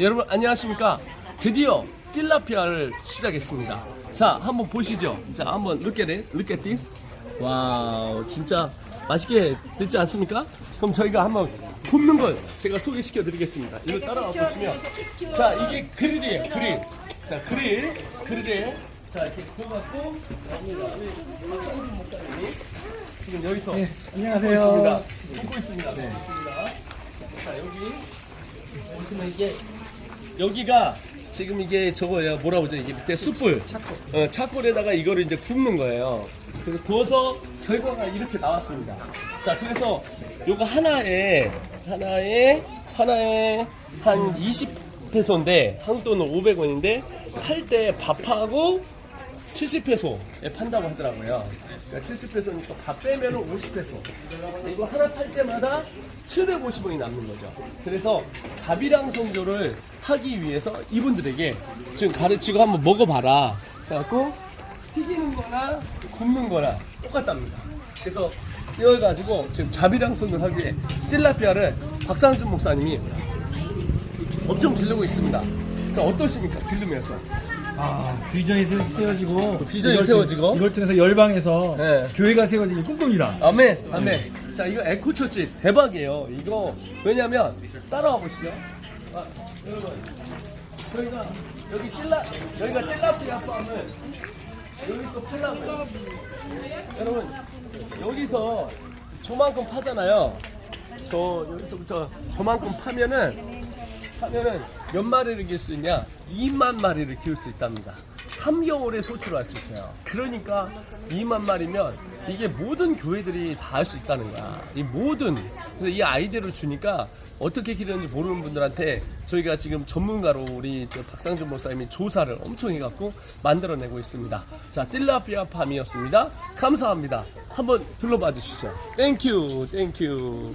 여러분 안녕하십니까? 드디어 틸라피아를 시작했습니다. 자, 한번 보시죠. 자, 한번 look at it. Look at this. 와우, 진짜 맛있게 됐지 않습니까? 그럼 저희가 한번 굽는 걸 제가 소개시켜 드리겠습니다. 이거 따라와 보시면 자, 이게 그릴이에요. 그릴. 자, 그릴. 그릴에 자, 이렇게 목사님이 지금 여기서 네, 굽고 안녕하세요. 있습니다. 굽고 있습니다. 네. 있습니다. 자, 여기 보시면 이게 여기가 지금 이게 저거예요. 뭐라 그러죠? 이게 밑에 숯불. 차골. 어, 차골에다가 이거를 이제 굽는 거예요. 그래서 구워서 결과가 이렇게 나왔습니다. 자, 그래서 요거 하나에 하나에 하나에 한 20페소인데 한국 돈은 500원인데 팔 때 밥하고 70페소에 판다고 하더라고요. 그러니까 70페소니까 밥 빼면 50페소. 이거 하나 팔 때마다 750원이 남는 거죠. 그래서 자비랑 선교를 하기 위해서 이분들에게 지금 가르치고 한번 먹어봐라. 그래갖고 튀기는 거나 굽는 거나 똑같답니다. 그래서 이걸 가지고 지금 자비랑 선교를 하기 위해 틸라피아를 박상준 목사님이 엄청 기르고 있습니다. 자, 어떠십니까? 기르면서. 아, 비전이 세- 세워지고 비전이 이걸 세워지고. 통- 이걸 통해서 열방에서 네. 교회가 세워지길 꿈꿉니다. 아멘, 아멘. 자, 이거 에코처치 대박이에요. 이거 왜냐면 따라와 보시죠. 아, 여러분, 저희가 여기 찔라 여기가 찔라피아 팜을 여기 또 팔라고요. 여러분, 여기서 저만큼 파잖아요. 저 여기서부터 저만큼 파면은 하면은 몇 마리를 키울 수 있냐? 2만 마리를 키울 수 있답니다. 3개월에 소출을 할 수 있어요. 그러니까 2만 마리면 이게 모든 교회들이 다 할 수 있다는 거야. 이 모든 그래서 이 아이디어를 주니까 어떻게 기르는지 모르는 분들한테 저희가 지금 전문가로 우리 저 박상준 목사님이 조사를 엄청 해갖고 만들어내고 있습니다. 자, 틸라피아 팜이었습니다. 감사합니다. 한번 둘러봐 주시죠. 땡큐, 땡큐.